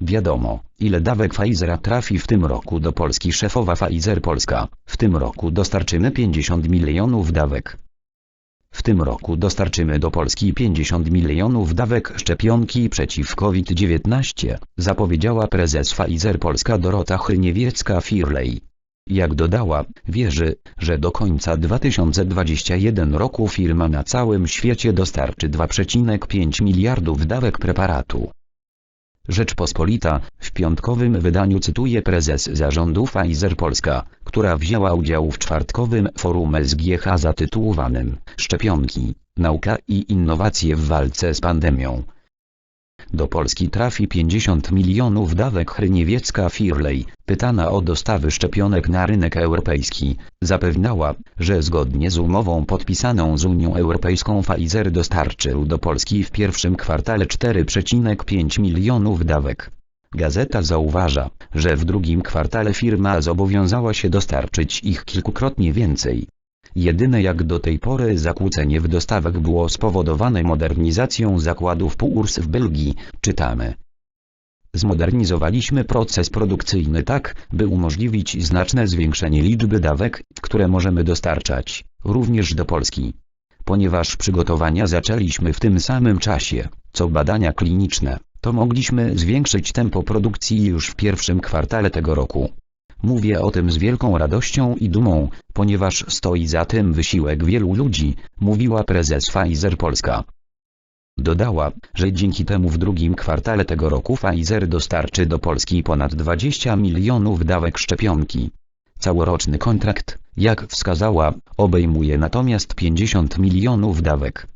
Wiadomo, ile dawek Pfizera trafi w tym roku do Polski szefowa Pfizer Polska. W tym roku dostarczymy 50 milionów dawek. W tym roku dostarczymy do Polski 50 milionów dawek szczepionki przeciw COVID-19, zapowiedziała prezes Pfizer Polska Dorota Chryniewiecka-Firley. Jak dodała, wierzy, że do końca 2021 roku firma na całym świecie dostarczy 2,5 miliardów dawek preparatu. Rzeczpospolita, w piątkowym wydaniu cytuje prezes zarządu Pfizer Polska, która wzięła udział w czwartkowym forum SGH zatytułowanym Szczepionki, nauka i innowacje w walce z pandemią. Do Polski trafi 50 milionów dawek Chryniewiecka Firley, pytana o dostawy szczepionek na rynek europejski, zapewniała, że zgodnie z umową podpisaną z Unią Europejską Pfizer dostarczył do Polski w pierwszym kwartale 4,5 milionów dawek. Gazeta zauważa, że w drugim kwartale firma zobowiązała się dostarczyć ich kilkukrotnie więcej. Jedyne jak do tej pory zakłócenie w dostawach było spowodowane modernizacją zakładów PURS w Belgii, czytamy. Zmodernizowaliśmy proces produkcyjny tak, by umożliwić znaczne zwiększenie liczby dawek, które możemy dostarczać, również do Polski. Ponieważ przygotowania zaczęliśmy w tym samym czasie, co badania kliniczne, to mogliśmy zwiększyć tempo produkcji już w pierwszym kwartale tego roku. Mówię o tym z wielką radością i dumą, ponieważ stoi za tym wysiłek wielu ludzi, mówiła prezes Pfizer Polska. Dodała, że dzięki temu w drugim kwartale tego roku Pfizer dostarczy do Polski ponad 20 milionów dawek szczepionki. Całoroczny kontrakt, jak wskazała, obejmuje natomiast 50 milionów dawek.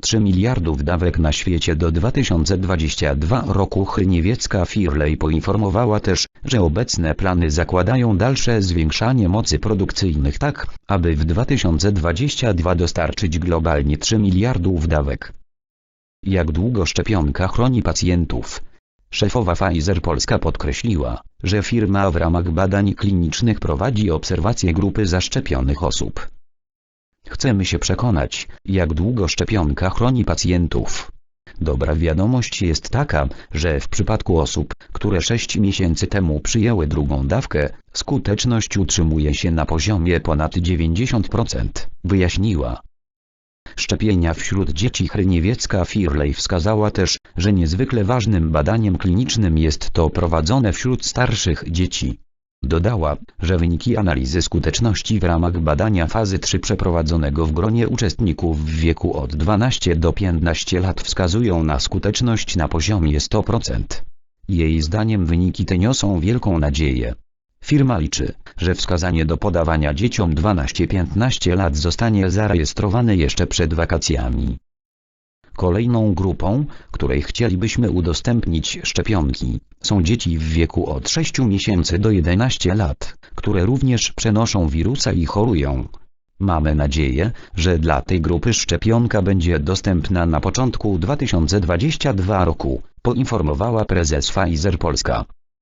3 miliardów dawek na świecie do 2022 roku Chryniewiecka Firley poinformowała też, że obecne plany zakładają dalsze zwiększanie mocy produkcyjnych tak, aby w 2022 dostarczyć globalnie 3 miliardów dawek. Jak długo szczepionka chroni pacjentów? Szefowa Pfizer Polska podkreśliła, że firma w ramach badań klinicznych prowadzi obserwację grupy zaszczepionych osób. Chcemy się przekonać, jak długo szczepionka chroni pacjentów. Dobra wiadomość jest taka, że w przypadku osób, które 6 miesięcy temu przyjęły drugą dawkę, skuteczność utrzymuje się na poziomie ponad 90%, wyjaśniła. Szczepienia wśród dzieci Chryniewiecka Firley wskazała też, że niezwykle ważnym badaniem klinicznym jest to prowadzone wśród starszych dzieci. Dodała, że wyniki analizy skuteczności w ramach badania fazy 3 przeprowadzonego w gronie uczestników w wieku od 12 do 15 lat wskazują na skuteczność na poziomie 100%. Jej zdaniem wyniki te niosą wielką nadzieję. Firma liczy, że wskazanie do podawania dzieciom 12-15 lat zostanie zarejestrowane jeszcze przed wakacjami. Kolejną grupą, której chcielibyśmy udostępnić szczepionki, są dzieci w wieku od 6 miesięcy do 11 lat, które również przenoszą wirusa i chorują. Mamy nadzieję, że dla tej grupy szczepionka będzie dostępna na początku 2022 roku, poinformowała prezes Pfizer Polska.